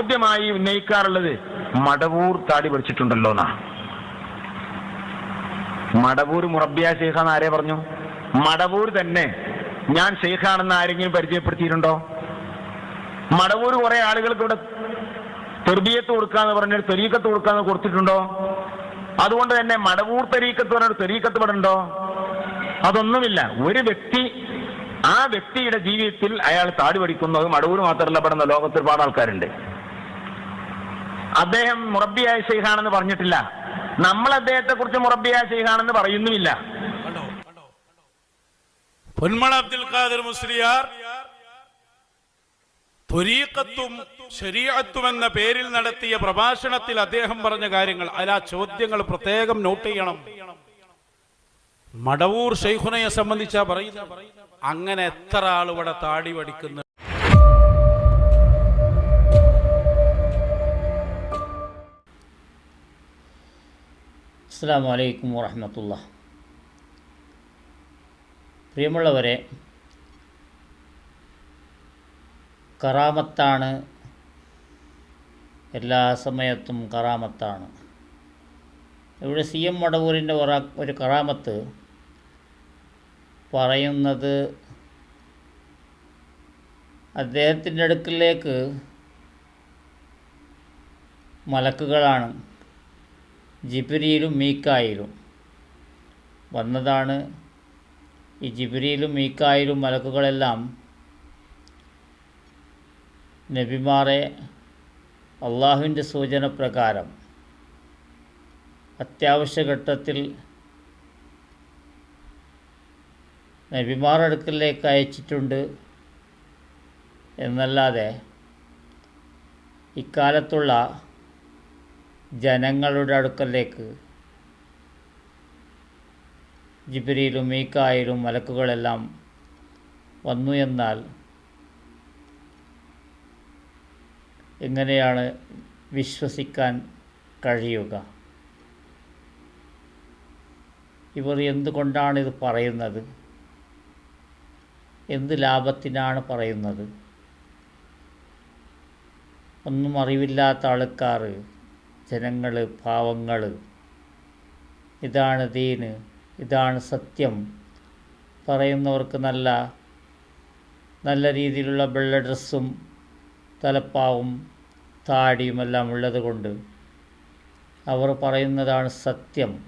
ചോദ്യമായി ഉന്നയിക്കാറുള്ളത് മടവൂർ താടി പഠിച്ചിട്ടുണ്ടല്ലോ എന്നാ. മടവൂർ മുറബിയ ഷെയ്ഖാന്ന് ആരെ പറഞ്ഞു? മടവൂർ തന്നെ. ഞാൻ ഷെയ്ഖാണെന്ന് ആരെങ്കിലും പരിചയപ്പെടുത്തിയിട്ടുണ്ടോ? മടവൂർ കുറെ ആളുകൾക്ക് ഇവിടെ തെർബിയത്ത് കൊടുക്കാന്ന് പറഞ്ഞ തെരീക്കത്ത് കൊടുക്കാന്ന് കൊടുത്തിട്ടുണ്ടോ? അതുകൊണ്ട് തന്നെ മടവൂർ തെരീക്കത്ത് പറഞ്ഞ തെരീക്കത്ത് പെടുണ്ടോ? അതൊന്നുമില്ല. ഒരു വ്യക്തി ആ വ്യക്തിയുടെ ജീവിതത്തിൽ അയാൾ താടി പഠിക്കുന്നത് മടവൂർ മാത്രമല്ല പെടുന്ന ലോകത്ത് ഒരുപാട് ആൾക്കാരുണ്ട്. അദ്ദേഹം മുറബിയായ ഷെയ്ഖാണെന്ന് പറഞ്ഞിട്ടില്ല. നമ്മൾ അദ്ദേഹത്തെ കുറിച്ച് മുറബിയായ ഷെയ്ഖാണെന്ന് പറയുന്നുമില്ല പൊന്മള അബ്ദുൽ മുസ്ലിയാർ ത്വരീക്കത്തും ശരീഅത്തും എന്ന പേരിൽ നടത്തിയ പ്രഭാഷണത്തിൽ അദ്ദേഹം പറഞ്ഞ കാര്യങ്ങൾ. അല്ല ചോദ്യങ്ങൾ പ്രത്യേകം നോട്ട് ചെയ്യണം. മടവൂർ ഷെയ്ഖുനയെ സംബന്ധിച്ചാ പറയുന്നത്. അങ്ങനെ എത്ര ആൾ താടി പഠിക്കുന്നു അസ്സാം വലൈക്കും വറഹമത്തുള്ള പ്രിയമുള്ളവരെ കറാമത്താണ് എല്ലാ സമയത്തും കറാമത്താണ്. ഇവിടെ സി എം മടവൂരിന്റെ ഒരു കറാമത്ത് പറയുന്നത് അദ്ദേഹത്തിന്റെ അടുക്കിലേക്ക് മലക്കുകളാണ്. ജിബിരിയിലും മീക്കായിലും. വന്നതാണ് ഈ ജിബിരിയിലും മീക്കായിലും മലക്കുകളെല്ലാം നബിമാരെ അള്ളാഹുവിന്റെ സൂചന പ്രകാരം അത്യാവശ്യഘട്ടത്തിൽ നബിമാറടുക്കലേക്ക് അയച്ചിട്ടുണ്ട് എന്നല്ലാതെ ഇക്കാലത്തുള്ള ജനങ്ങളുടെ അടുക്കലേക്ക്. ജിബിരിയിലും മീക്കായിലും മലക്കുകളെല്ലാം വന്നു എന്നാൽ എങ്ങനെയാണ് വിശ്വസിക്കാൻ കഴിയുക? ഇവർ എന്തുകൊണ്ടാണ് ഇത് പറയുന്നത്? എന്ത് ലാഭത്തിനാണ് പറയുന്നത്? ഒന്നും അറിവില്ലാത്ത ആൾക്കാർ ജനങ്ങൾ പാവങ്ങൾ. ഇതാണ് ദീന് ഇതാണ് സത്യം. പറയുന്നവർക്ക് നല്ല നല്ല രീതിയിലുള്ള വെള്ള ഡ്രസ്സും തലപ്പാവും താടിയുമെല്ലാം ഉള്ളത് കൊണ്ട് അവർ പറയുന്നതാണ് സത്യം.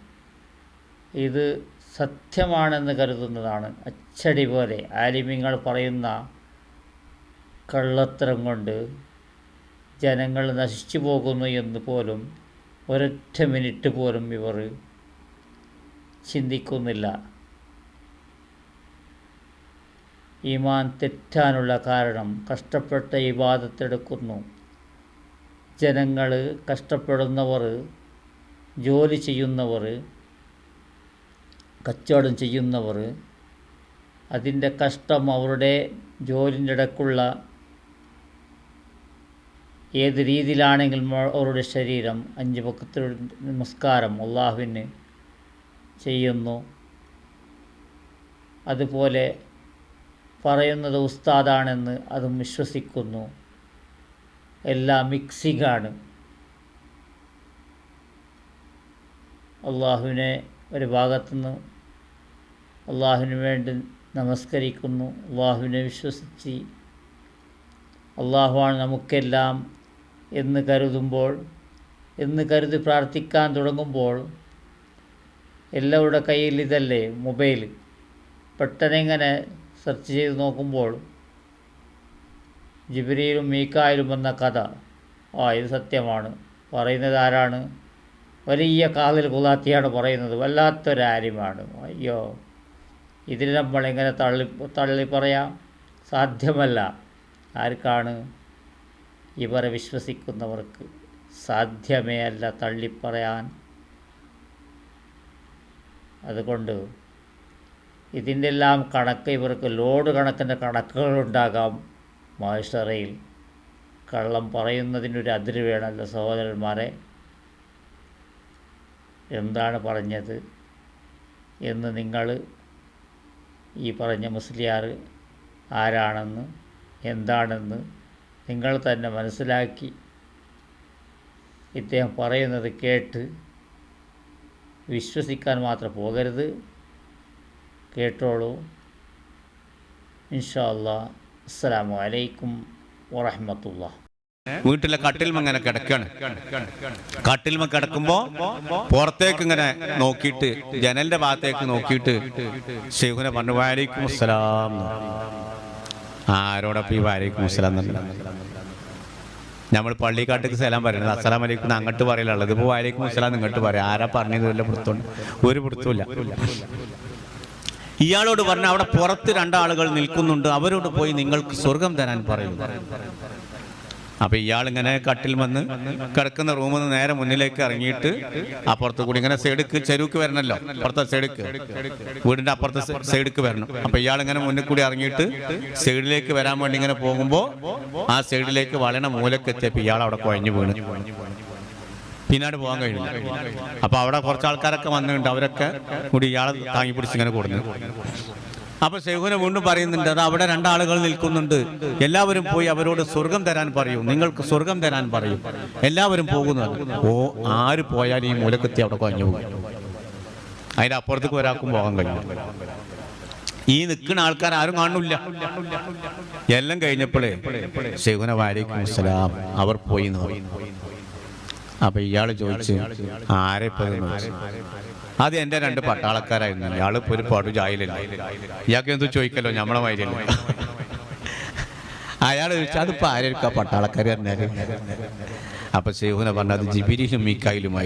ഇത് സത്യമാണെന്ന് കരുതുന്നതാണ്. അച്ചടി പോലെ ആലിമ്യങ്ങൾ പറയുന്ന കള്ളത്തരം കൊണ്ട് ജനങ്ങൾ നശിച്ചു പോകുന്നു എന്ന് പോലും ഒരൊറ്റ മിനിറ്റ് പോലും ഇവർ ചിന്തിക്കുന്നില്ല. ഈമാൻ തെറ്റാനുള്ള കാരണം കഷ്ടപ്പെട്ട ഇബാദത്തെടുക്കുന്നു ജനങ്ങൾ കഷ്ടപ്പെടുന്നവർ ജോലി ചെയ്യുന്നവർ കച്ചവടം ചെയ്യുന്നവർ അതിന്റെ കഷ്ടം അവരുടെ ജോലിന്റെ ഇടയ്ക്കുള്ള ഏത് രീതിയിലാണെങ്കിലും അവരുടെ ശരീരം അഞ്ച് പക്കത്തിൽ നമസ്കാരം അള്ളാഹുവിന് ചെയ്യുന്നു. അതുപോലെ പറയുന്നത് ഉസ്താദാണെന്ന് അതും വിശ്വസിക്കുന്നു. എല്ലാം മിക്സിങ്ങാണ്. അള്ളാഹുവിനെ ഒരു ഭാഗത്തുനിന്ന് അള്ളാഹുവിന് വേണ്ടി നമസ്കരിക്കുന്നു. അള്ളാഹുവിനെ വിശ്വസിച്ച് അള്ളാഹുവാണ് നമുക്കെല്ലാം എന്ന് കരുതുമ്പോൾ എന്ന് കരുതി പ്രാർത്ഥിക്കാൻ തുടങ്ങുമ്പോൾ എല്ലാവരുടെ കയ്യിൽ ഇതല്ലേ മൊബൈൽ പെട്ടെന്ന് ഇങ്ങനെ സെർച്ച് ചെയ്ത് നോക്കുമ്പോൾ ജിബിരിയിലും മീക്കായിലും വന്ന കഥ. ആ ഇത് സത്യമാണ്. പറയുന്നത് ആരാണ്? വലിയ കാതിൽ കുലാത്തിയാണ് പറയുന്നത്. വല്ലാത്തൊരാര്യമാണ് അയ്യോ ഇതിൽ നമ്മളിങ്ങനെ തള്ളി തള്ളി പറയാം? സാധ്യമല്ല. ആർക്കാണ്? ഇവരെ വിശ്വസിക്കുന്നവർക്ക് സാധ്യമേ അല്ല തള്ളിപ്പറയാൻ. അതുകൊണ്ട് ഇതിന്റെ എല്ലാം കണക്ക് ഇവർക്ക് ലോഡ് കണക്കിന്റെ കണക്കുകളുണ്ടാകാം. മാഷറയിൽ കള്ളം പറയുന്നതിനൊരു അതിര് വേണമല്ലോ സഹോദരന്മാരെ. എന്താണ് പറഞ്ഞത് എന്ന് നിങ്ങൾ ഈ പറഞ്ഞ മുസ്ലിയാർ ആരാണെന്ന് എന്താണെന്ന് നിങ്ങൾ തന്നെ മനസ്സിലാക്കി. ഇദ്ദേഹം പറയുന്നത് കേട്ട് വിശ്വസിക്കാൻ മാത്രം പോകരുത്. കേട്ടോളൂ. ഇൻഷാ അസ്സാം വലൈക്കും വറഹമത്തുള്ള വീട്ടിലെ കട്ടിൽമ ഇങ്ങനെ കിടക്കാണ്. കട്ടിൽമ കിടക്കുമ്പോ പുറത്തേക്ക് ഇങ്ങനെ നോക്കിയിട്ട് ജനലിന്റെ ഭാഗത്തേക്ക് നോക്കിയിട്ട് ശേഖുനെ പറഞ്ഞു വാലിക്കും അസ്സലാം. ആരോടൊപ്പം ഈ അസ്സലാം എന്ന് നമ്മൾ പള്ളിക്കാട്ടേക്ക് സലാം പറയുന്നത് അസ്സലാം വലൈക്കും അങ്ങോട്ട് പറയലുള്ളത്. ഇതിപ്പോ വാലിക്കും അസ്സലാം ഇങ്ങോട്ട് പറയാം. ആരാ പറഞ്ഞത് വല്ല പിടുത്തോണ്ട് ഒരു പിടുത്തമില്ല ഇയാളോട് പറഞ്ഞ അവിടെ പുറത്ത് രണ്ടാളുകൾ നിൽക്കുന്നുണ്ട്. അവരോട് പോയി നിങ്ങൾക്ക് സ്വർഗം തരാൻ പറയുന്നു. അപ്പൊ ഇയാളിങ്ങനെ കട്ടിൽ വന്ന് കിടക്കുന്ന റൂമിൽ നിന്ന് നേരെ മുന്നിലേക്ക് ഇറങ്ങിയിട്ട് അപ്പുറത്ത് കൂടി ഇങ്ങനെ സൈഡിക്ക് ചെരുക്ക് വരണല്ലോ. അപ്പുറത്തെ സൈഡിക്ക് വീടിന്റെ അപ്പുറത്തെ സൈഡിക്ക് വരണം. അപ്പൊ ഇയാൾ ഇങ്ങനെ മുന്നിൽ കൂടി ഇറങ്ങിയിട്ട് സൈഡിലേക്ക് വരാൻ വേണ്ടി ഇങ്ങനെ പോകുമ്പോ ആ സൈഡിലേക്ക് വളരെ മൂലക്ക് എത്തിയപ്പോ ഇയാൾ അവിടെ കുഴഞ്ഞു വീണ്. പിന്നീട് പോകാൻ കഴിഞ്ഞു അപ്പൊ അവിടെ കുറച്ച് ആൾക്കാരൊക്കെ വന്നിട്ടുണ്ട്. അവരൊക്കെ കൂടി ഇയാളെ താങ്ങി പിടിച്ച് ഇങ്ങനെ കൊടുന്നു അപ്പൊ ശൈഖുനെ വീണ്ടും പറയുന്നുണ്ട് അത് അവിടെ രണ്ടാളുകൾ നിൽക്കുന്നുണ്ട്. എല്ലാവരും പോയി അവരോട് സ്വർഗം തരാൻ പറയൂ. നിങ്ങൾക്ക് സ്വർഗം തരാൻ പറയൂ. എല്ലാവരും പോകുന്നു. ഓ ആര് പോയാലും ഈ മൂലക്കെത്തി അവിടെ കുഴഞ്ഞു പോകും. അതിന്റെ അപ്പുറത്തേക്ക് ഒരാൾക്കും പോകാൻ കഴിയും ഈ നിൽക്കുന്ന ആൾക്കാർ ആരും കാണില്ല എല്ലാം കഴിഞ്ഞപ്പോഴേ ശൈഖുന വാരിക്കും അസ്സലാം അവർ പോയി. അപ്പൊ ഇയാൾ ചോദിച്ചു ആരെ ചോദിച്ചു. അത് എന്റെ രണ്ട് പട്ടാളക്കാരായിരുന്നു. ഇയാൾ ഇപ്പൊ ഒരു പാട്ട് ജായിലല്ല. ഇയാൾക്ക് എന്ത് ചോദിക്കല്ലോ നമ്മളെ മാതിരിയല്ല അയാൾ ചോദിച്ചാൽ അതിപ്പോ ആരെയൊക്കെ പട്ടാളക്കാർ പറഞ്ഞാൽ? അപ്പൊ സേഹുന പറഞ്ഞത് ജിബിരിയിലും മീക്കായിലുമായി.